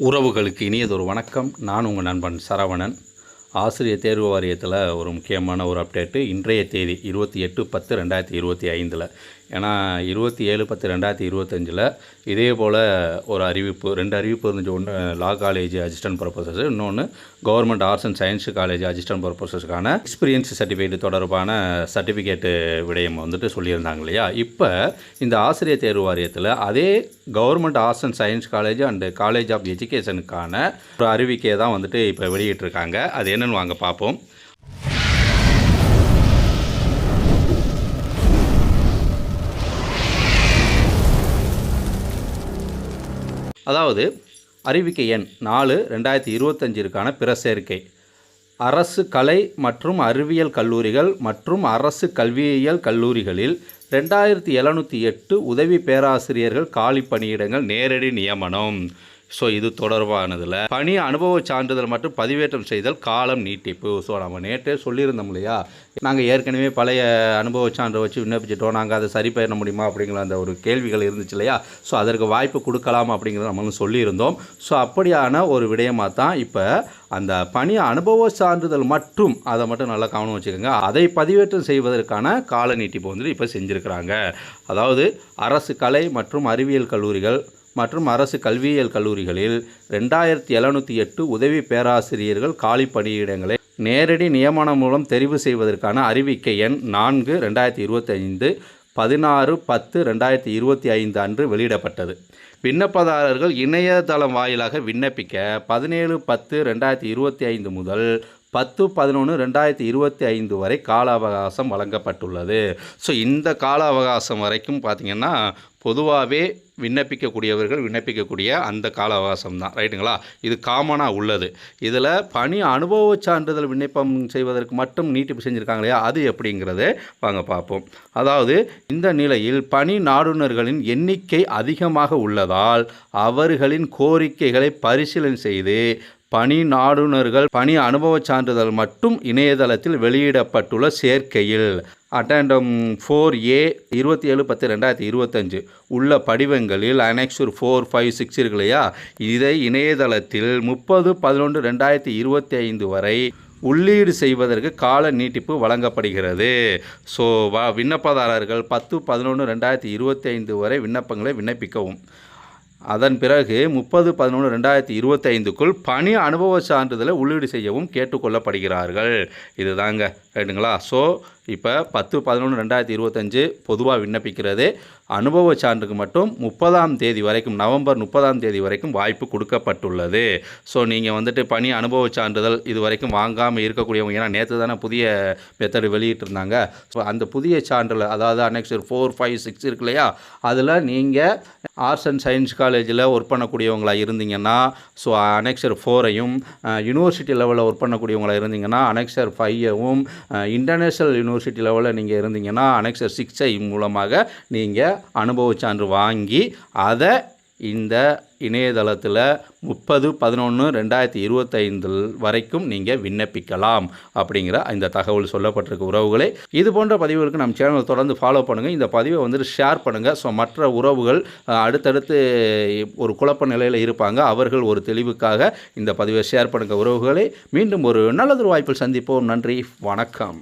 உறவுகளுக்கு இனியதொரு வணக்கம். நான் உங்கள் நண்பன் சரவணன். ஆசிரியர் தேர்வு வாரியத்தில் ஒரு முக்கியமான ஒரு அப்டேட்டு. இன்றைய தேதி இருபத்தி எட்டு பத்து ரெண்டாயிரத்தி இருபத்தி ஐந்தில் ஏன்னா இருபத்தி ஏழு பத்து ரெண்டாயிரத்தி இருபத்தஞ்சில் இதே போல் ஒரு அறிவிப்பு ரெண்டு அறிவிப்பு இருந்துச்சு. ஒன்று லா காலேஜ் அசிஸ்டன்ட் ப்ரொஃபஸர்ஸ் இன்னொன்று government arts and science college assistant ப்ரொஃபஸர்ஸ்க்கான experience certificate தொடர்பான சர்டிஃபிகேட்டு விடயம் வந்துட்டு சொல்லியிருந்தாங்க இல்லையா? இப்போ இந்த ஆசிரியர் தேர்வு வாரியத்தில் அதே government arts and science college and college of எஜுகேஷனுக்கான ஒரு அறிவிக்கையை தான் வந்துட்டு இப்போ வெளியிட்டிருக்காங்க. அது என்னென்னு வாங்க பார்ப்போம். அதாவது அறிவிக்கை எண் நாலு ரெண்டாயிரத்தி இருபத்தஞ்சிற்கான பிற சேர்க்கை. அரசு கலை மற்றும் அறிவியல் கல்லூரிகள் மற்றும் அரசு கல்வியியல் கல்லூரிகளில் ரெண்டாயிரத்தி எழுநூற்றி எட்டு உதவி பேராசிரியர்கள் காலி பணியிடங்கள் நேரடி நியமனம். ஸோ இது தொடர்பானதில். பணி அனுபவ சான்றிதழ் மற்றும் பதிவேற்றம் செய்தல் காலம் நீட்டிப்பு. ஸோ நம்ம நேற்றே சொல்லியிருந்தோம் இல்லையா? நாங்கள் ஏற்கனவே பழைய அனுபவ சான்று வச்சு விண்ணப்பிச்சிட்டோம். நாங்கள் அதை சரி பண்ண முடியுமா? அப்படிங்கிற அந்த ஒரு கேள்விகள் இருந்துச்சு இல்லையா? ஸோ அதற்கு வாய்ப்பு கொடுக்கலாம் அப்படிங்கிறத நம்மளும் சொல்லியிருந்தோம். ஸோ அப்படியான ஒரு விடயமாக தான் இப்போ அந்த பணி அனுபவ சான்றிதழ் மற்றும் அதை மட்டும் நல்லா கவனம் வச்சுக்கோங்க. அதை பதிவேற்றம் செய்வதற்கான கால நீட்டிப்பு வந்துட்டு இப்போ செஞ்சுருக்கிறாங்க. அதாவது அரசு கலை மற்றும் அறிவியல் கல்லூரிகள் மற்றும் அரசு கல்வியியல் கல்லூரிகளில் ரெண்டாயிரத்தி எழுநூற்றி எட்டு உதவி பேராசிரியர்கள் காலி பணியிடங்களை நேரடி நியமனம் மூலம் தெரிவு செய்வதற்கான அறிவிக்கை எண் நான்கு ரெண்டாயிரத்தி இருபத்தைந்து பதினாறு பத்து ரெண்டாயிரத்தி இருபத்தி ஐந்து அன்று வெளியிடப்பட்டது. விண்ணப்பதாரர்கள் இணையதளம் வாயிலாக விண்ணப்பிக்க பதினேழு பத்து ரெண்டாயிரத்தி இருபத்தி ஐந்து முதல் பத்து பதினொன்று ரெண்டாயிரத்தி இருபத்தி ஐந்து வரை கால அவகாசம் வழங்கப்பட்டுள்ளது. ஸோ இந்த கால அவகாசம் வரைக்கும் பார்த்திங்கன்னா பொதுவாகவே விண்ணப்பிக்கக்கூடியவர்கள் விண்ணப்பிக்கக்கூடிய அந்த கால அவகாசம் தான். ரைட்டுங்களா? இது காமனாக உள்ளது. இதில் பணி அனுபவ சான்றிதழ் விண்ணப்பம் செய்வதற்கு மட்டும் நீட்டிப்பு செஞ்சுருக்காங்க இல்லையா? அது எப்படிங்கிறத வாங்க பார்ப்போம் அதாவது இந்த நிலையில் பணி நாடுனர்களின் எண்ணிக்கை அதிகமாக உள்ளதால் அவர்களின் கோரிக்கைகளை பரிசீலனை செய்து பணி நாடுனர்கள் பணி அனுபவ சான்றிதழ் மட்டும் இணையதளத்தில் வெளியிடப்பட்டுள்ள சேர்க்கையில். அட்டண்டம் ஃபோர் ஏ இருபத்தி ஏழு பத்து ரெண்டாயிரத்தி இருபத்தஞ்சு. உள்ள படிவங்களில் அனெக்சூர் ஃபோர் ஃபைவ் சிக்ஸ் இருக்கு இல்லையா இதை இணையதளத்தில் முப்பது பதினொன்று ரெண்டாயிரத்தி இருபத்தி ஐந்து வரை உள்ளீடு செய்வதற்கு கால நீட்டிப்பு வழங்கப்படுகிறது. ஸோ வ விண்ணப்பதாரர்கள் பத்து பதினொன்று ரெண்டாயிரத்தி இருபத்தி ஐந்து வரை விண்ணப்பங்களை விண்ணப்பிக்கவும். அதன் பிறகு முப்பது பதினொன்று ரெண்டாயிரத்தி இருபத்தைந்துக்குள் பணி அனுபவ சான்றிதழை உள்ளீடு செய்யவும் கேட்டுக்கொள்ளப்படுகிறார்கள். இதுதாங்க ரைட்டுங்களா ஸோ இப்போ பத்து பதினொன்று ரெண்டாயிரத்தி இருபத்தஞ்சு பொதுவாக விண்ணப்பிக்கிறது. அனுபவ சான்றுக்கு மட்டும் முப்பதாம் தேதி வரைக்கும் நவம்பர் முப்பதாம் தேதி வரைக்கும் வாய்ப்பு கொடுக்கப்பட்டுள்ளது. ஸோ நீங்கள் வந்துட்டு பணி அனுபவ சான்றிதழ் இது வரைக்கும் வாங்காமல் இருக்கக்கூடியவங்க ஏன்னா நேற்று தானே புதிய மெத்தடு வெளியிட்டிருந்தாங்க. ஸோ அந்த புதிய சான்றிதழ் அதாவது அனெக்சர் ஃபோர் ஃபைவ் சிக்ஸ் இருக்கு இல்லையா? அதில் நீங்கள் ஆர்ட்ஸ் அண்ட் சயின்ஸ் காலேஜில் ஒர்க் பண்ணக்கூடியவங்களாக இருந்தீங்கன்னா ஸோ அனெக்சர் ஃபோரையும் யூனிவர்சிட்டி லெவலில் ஒர்க் பண்ணக்கூடியவங்களாக இருந்தீங்கன்னா அனெக்சர் ஃபைவும் இன்டர்நேஷ்னல் யூனிவர்சிட்டி லெவலில் நீங்கள் இருந்தீங்கன்னா அனெக்சர் சிக்ஸை மூலமாக நீங்கள் அனுபவ சான்று வாங்கி அதை இந்த இணையதளத்தில் முப்பது பதினொன்று ரெண்டாயிரத்தி இருபத்தைந்தில் வரைக்கும் நீங்கள் விண்ணப்பிக்கலாம் அப்படிங்கிற இந்த தகவல் சொல்லப்பட்டிருக்க உறவுகளை. இது போன்ற பதிவுகளுக்கு நம்ம சேனலை தொடர்ந்து ஃபாலோ பண்ணுங்கள் இந்த பதிவை வந்துட்டு ஷேர் பண்ணுங்கள் ஸோ மற்ற உறவுகள் அடுத்தடுத்து ஒரு குழப்ப நிலையில் இருப்பாங்க. அவர்கள் ஒரு தெளிவுக்காக இந்த பதிவை ஷேர் பண்ணுங்கள் உறவுகளை. மீண்டும் ஒரு நல்லதொரு வாய்ப்பில் சந்திப்போம். நன்றி. வணக்கம்.